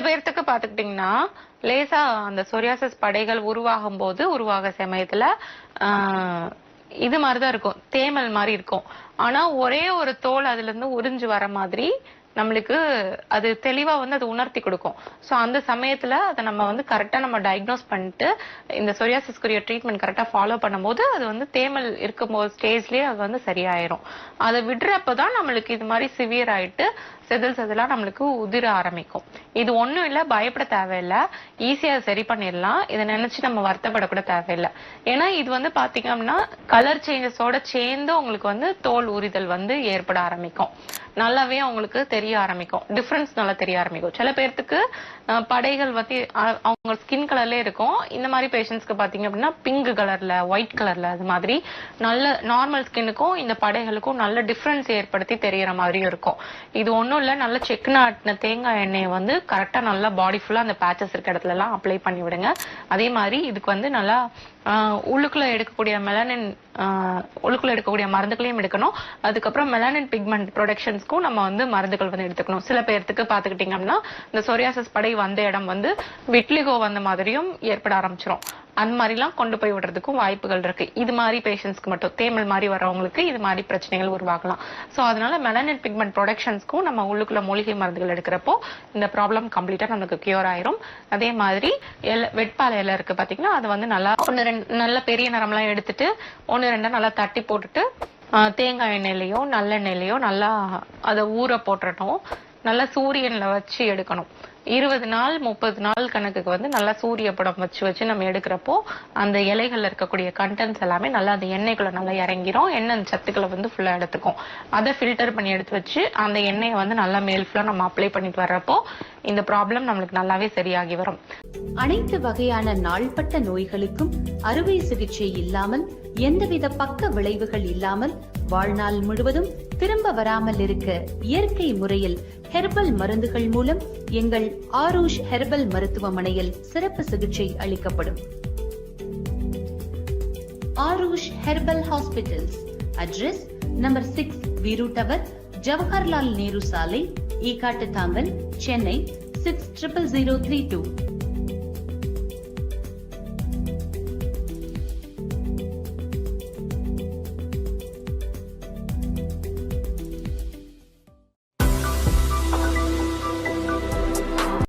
பேர்த்துக்கு பாத்துக்கிட்டீங்கன்னா லேசா அந்த சோரியாசஸ் படைகள் உருவாகும் போது உருவாக சமயத்துல ஆஹ், இது மாதிரிதான் இருக்கும். தேமல் மாதிரி இருக்கும். ஆனா ஒரே ஒரு தோல் அதுல இருந்து உறிஞ்சு வர மாதிரி நம்மளுக்கு அது தெளிவா வந்து அது உணர்த்தி கொடுக்கும். சோ அந்த சமயத்துல அதை நம்ம வந்து கரெக்டா நம்ம டயக்னோஸ் பண்ணிட்டு இந்த சொரியாசிஸ்குரிய ட்ரீட்மெண்ட் கரெக்டா ஃபாலோ பண்ணும்போது அது வந்து தேமல் இருக்கும்போது ஸ்டேஜ்லயே அது வந்து சரியாயிரும். அதை விடுறப்பதான் நம்மளுக்கு இது மாதிரி சிவியர் ஆயிட்டு செதில் செதிலா நம்மளுக்கு உதிர ஆரம்பிக்கும். இது ஒண்ணும் இல்ல பயப்பட தேவையில்ல. ஈஸியா சரி பண்ணிடலாம். இதை நினைச்சு நம்ம வருத்தப்படக்கூட தேவையில்லை. ஏன்னா இது வந்து பாத்தீங்க அப்படின்னா கலர் சேஞ்சஸோட சேர்ந்து உங்களுக்கு வந்து தோல் உரிதல் வந்து ஏற்பட ஆரம்பிக்கும். நல்லாவே அவங்களுக்கு தெரிய ஆரம்பிக்கும். டிஃபரன்ஸ் நல்லா தெரிய ஆரம்பிக்கும். சில பேர்த்துக்கு படைகள் பத்தி அவங்க ஸ்கின் கலர்ல இருக்கும். இந்த மாதிரி பேஷண்ட்ஸ்க்கு பாத்தீங்க அப்படின்னா பிங்க் கலர்ல ஒயிட் கலர்ல அது மாதிரி நல்ல நார்மல் ஸ்கின்னுக்கும் இந்த படைகளுக்கும் நல்ல டிஃபரன்ஸ் ஏற்படுத்தி தெரியற மாதிரியும் இருக்கும். இது ஒன்றும் இல்ல நல்ல செக் ஆட்டின தேங்காய் எண்ணெயை வந்து கரெக்டா நல்லா பாடி ஃபுல்லா அந்த பேச்சஸ் இருக்க இடத்துல எல்லாம் அப்ளை பண்ணி விடுங்க. அதே மாதிரி இதுக்கு வந்து நல்லா உள்ளுக்குள்ள எடுக்கக்கூடிய மெலனின் உள்ளுக்குள்ள எடுக்கக்கூடிய மருந்துகளையும் எடுக்கணும். அதுக்கப்புறம் மெலானின் பிக்மெண்ட் ப்ரொடக்ஷன்ஸ் ப்ரொடக்ஷன்ஸ்க்கும் நம்ம வந்து மருந்துகள் வந்து எடுத்துக்கணும். சில பேர்த்துக்கு பாத்துக்கிட்டீங்க அப்படின்னா இந்த சொரியாசிஸ் படை வந்த இடம் வந்து விட்லிகோ வந்த மாதிரியும் ஏற்பட ஆரம்பிச்சிடும் அந்த மாதிரிலாம் கொண்டு போய் விடுறதுக்கும் வாய்ப்புகள் இருக்கு. இது மாதிரி பேஷண்ட்ஸ்க்கு மட்டும் தேமல் மாதிரி வரவங்களுக்கு இது மாதிரி பிரச்சனைகள் உருவாகலாம். சோ அதனால மெலனின் பிக்மெண்ட் ப்ரொடக்ஷன்ஸ்க்கும் நம்ம உள்ளுக்குள்ள மூலிகை மருந்துகள் எடுக்கிறப்போ இந்த ப்ராப்ளம் கம்ப்ளீட்டா நமக்கு கியூர் ஆயிரும். அதே மாதிரி இலை வெட்பால இலை இருக்கு பாத்தீங்கன்னா அது வந்து நல்லா ஒன்னு ரெண்டு நல்ல பெரிய நரம்லாம் எடுத்துட்டு ஒன்னு ரெண்டா நல்லா தட்டி போட்டுட்டு தேங்காய் எண்ணெயிலையோ நல்லெண்ணெயிலையோ நல்லா அதை ஊற போட்டுறணும். நல்லா சூரியனில் வச்சு எடுக்கணும். இருபது நாள் முப்பது நாள் கணக்குக்கு வந்து நல்லா சூரிய படம் வச்சு வச்சு நம்ம எடுக்கிறப்போ அந்த இலைகள்ல இருக்கக்கூடிய கண்டென்ட்ஸ் எல்லாமே நல்லா அந்த எண்ணெய்க்குள்ள நல்லா இறங்கிரும். எண்ணெய் அந்த சத்துக்களை வந்து ஃபுல்லா எடுத்துக்கும். அதை ஃபில்டர் பண்ணி எடுத்து வச்சு அந்த எண்ணெயை வந்து நல்லா மேல் ஃபுல்லா நம்ம அப்ளை பண்ணிட்டு வர்றப்போ இந்த ப்ராப்ளம் நம்மளுக்கு நல்லாவே சரியாகி வரும். அனைத்து வகையான நாள்பட்ட நோய்களுக்கும் அறுவை சிகிச்சை இல்லாமல் எந்தவித பக்க விளைவுகள் இல்லாமல் வாழ்நாள் முழுவதும் திரும்ப வராமல் இருக்க இயற்கை முறையில் ஹெர்பல் மருந்துகள் மூலம் எங்கள் ஆரூஷ் ஹெர்பல் மருத்துவமனையில் சிறப்பு சிகிச்சை அளிக்கப்படும். Aarush herbal hospitals address number six Veeru tower Jawaharlal Nehru சாலை Ekkattuthangal Chennai six triple zero three two